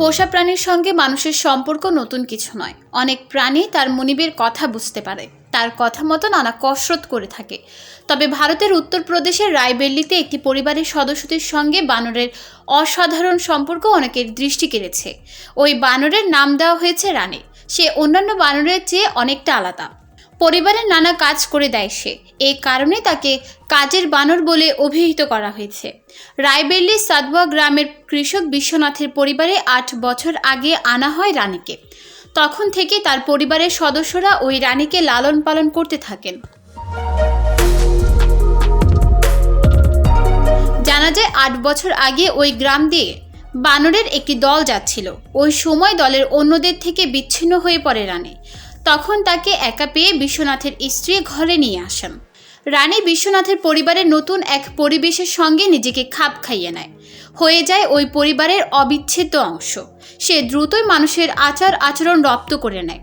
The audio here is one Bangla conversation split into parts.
পোষা প্রাণীর সঙ্গে মানুষের সম্পর্ক নতুন কিছু নয়। অনেক প্রাণী তার মনিবের কথা বুঝতে পারে, তার কথা মতো নানা কসরত করে থাকে। তবে ভারতের উত্তরপ্রদেশের রায়বেল্লিতে একটি পরিবারের সদস্যদের সঙ্গে বানরের অসাধারণ সম্পর্ক অনেকের দৃষ্টি কেড়েছে। ওই বানরের নাম দেওয়া হয়েছে রানী। সে অন্যান্য বানরের চেয়ে অনেকটা আলাদা। পরিবারের নানা কাজ করে দেয় সে। এই কারণে তাকে কাজের বানর বলে অভিহিত করা হয়েছে। রায়বেল্লির সাদওয়া গ্রামের কৃষক বিশ্বনাথের পরিবারে আট বছর আগে আনা হয় রানীকে। তখন থেকে তার পরিবারের সদস্যরা ওই রানীকে লালন পালন করতে থাকেন। জানা যায়, আট বছর আগে ওই গ্রাম দিয়ে বানরের একটি দল যাচ্ছিল। ওই সময় দলের অন্যদের থেকে বিচ্ছিন্ন হয়ে পড়ে রানী। তখন তাকে একা পেয়ে বিশ্বনাথের স্ত্রী ঘরে নিয়ে আসেন। রানী বিশ্বনাথের পরিবারের নতুন এক পরিবেশের সঙ্গে নিজেকে খাপ খাইয়ে নেয়। হয়ে যায় ওই পরিবারের অবিচ্ছেদ্য অংশ। সে দ্রুতই মানুষের আচার আচরণ রপ্ত করে নেয়।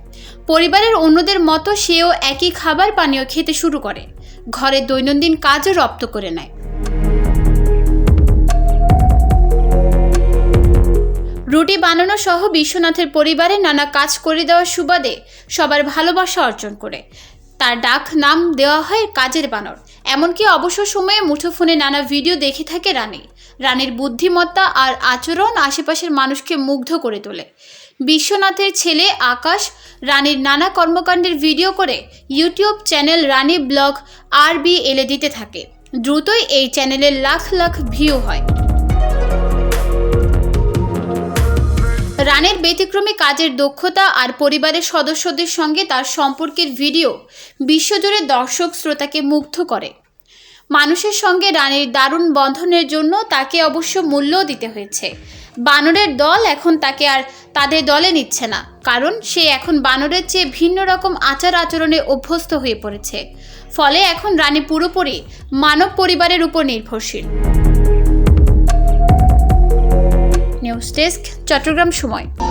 পরিবারের অন্যদের মতো সেও একই খাবার পানীয় খেতে শুরু করে। ঘরের দৈনন্দিন কাজও রপ্ত করে নেয়। রুটি বানানো সহ বিশ্বনাথের পরিবারে নানা কাজ করে দেওয়ার সুবাদে সবার ভালোবাসা অর্জন করে। তার ডাক নাম দেওয়া হয় কাজের বানর। এমনকি অবসর সময়ে মুঠোফোনে নানা ভিডিও দেখে থাকে রানী। রানীর বুদ্ধিমত্তা আর আচরণ আশেপাশের মানুষকে মুগ্ধ করে তোলে। বিশ্বনাথের ছেলে আকাশ রানীর নানা কর্মকাণ্ডের ভিডিও করে ইউটিউব চ্যানেল রানী ব্লগ আর বি এলে দিতে থাকে। দ্রুতই এই চ্যানেলে লাখ লাখ ভিউ হয়। রানের ব্যতিক্রমী কাজের দক্ষতা আর পরিবারের সদস্যদের সঙ্গে তার সম্পর্কের ভিডিও বিশ্বজুড়ে দর্শক শ্রোতাকে মুগ্ধ করে। মানুষের সঙ্গে রানীর দারুণ বন্ধনের জন্য তাকে অবশ্য মূল্যও দিতে হয়েছে। বানরের দল এখন তাকে আর তাদের দলে নিচ্ছে না, কারণ সে এখন বানরের চেয়ে ভিন্ন রকম আচার আচরণে অভ্যস্ত হয়ে পড়েছে। ফলে এখন রানী পুরোপুরি মানব পরিবারের উপর নির্ভরশীল। ডেস্ক চট্টগ্রাম সময়।